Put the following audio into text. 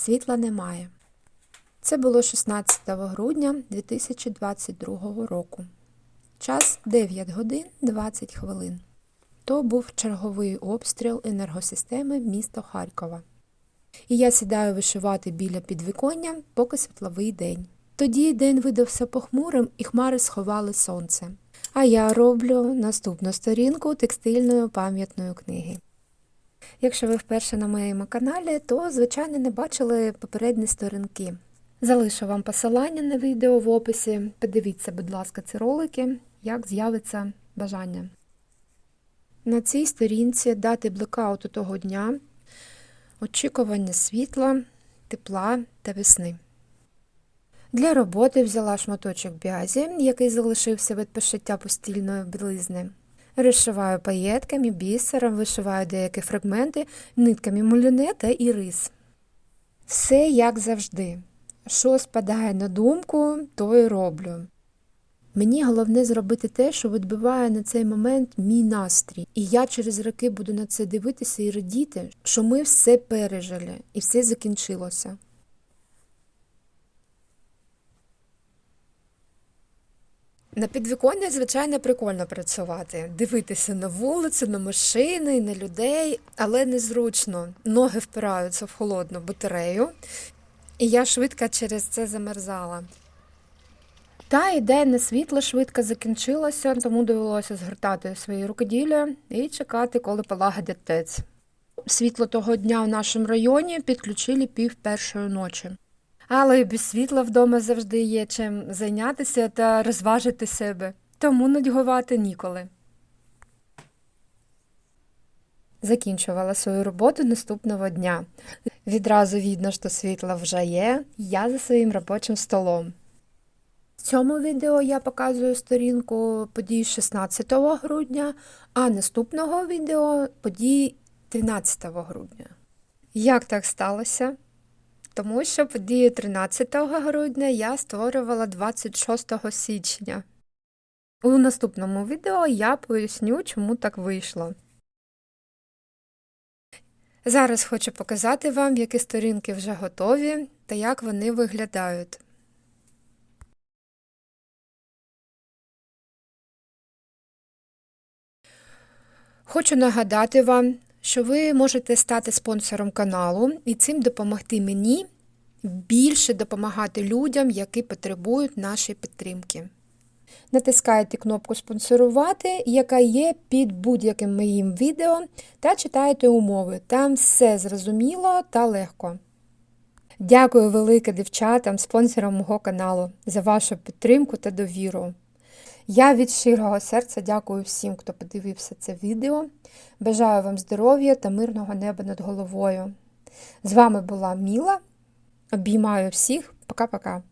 світла немає. Це було 16 грудня 2022 року. Час 9 годин 20 хвилин. То був черговий обстріл енергосистеми міста Харкова. І я сідаю вишивати біля підвіконня, поки світловий день. Тоді день видався похмурим і хмари сховали сонце. А я роблю наступну сторінку текстильної пам'ятної книги. Якщо ви вперше на моєму каналі, то, звичайно, не бачили попередні сторінки. Залишу вам посилання на відео в описі. Подивіться, будь ласка, ці ролики, як з'явиться бажання. На цій сторінці дати блекауту того дня, очікування світла, тепла та весни. Для роботи взяла шматочок бязі, який залишився від пошиття постільної білизни. Розшиваю паєтками, бісером, вишиваю деякі фрагменти нитками мулюне та ірис. Все як завжди. Що спадає на думку, то й роблю. Мені головне зробити те, що відбиває на цей момент мій настрій. І я через роки буду на це дивитися і радіти, що ми все пережили і все закінчилося. На підвіконні, звичайно, прикольно працювати, дивитися на вулицю, на машини, на людей, але незручно. Ноги впираються в холодну батарею, і я швидко через це замерзала. Та і денне світло швидко закінчилося, тому довелося згортати свої рукоділля і чекати, коли полагодять ТЕЦ. Світло того дня в нашому районі підключили пів першої ночі. Але і без світла вдома завжди є чим зайнятися та розважити себе, тому нудьгувати ніколи. Закінчувала свою роботу наступного дня. Відразу видно, що світло вже є, я за своїм робочим столом. В цьому відео я показую сторінку подій 16 грудня, а наступного відео подій 13 грудня. Як так сталося? Тому що подію 13 грудня я створювала 26 січня. У наступному відео я поясню, чому так вийшло. Зараз хочу показати вам, які сторінки вже готові та як вони виглядають. Хочу нагадати вам, що ви можете стати спонсором каналу і цим допомогти мені більше допомагати людям, які потребують нашої підтримки. Натискаєте кнопку спонсорувати, яка є під будь-яким моїм відео, та читаєте умови. Там все зрозуміло та легко. Дякую велике дівчатам, спонсорам мого каналу, за вашу підтримку та довіру. Я від щирого серця дякую всім, хто подивився це відео. Бажаю вам здоров'я та мирного неба над головою. З вами була Міла. Обіймаю всіх. Пока-пока.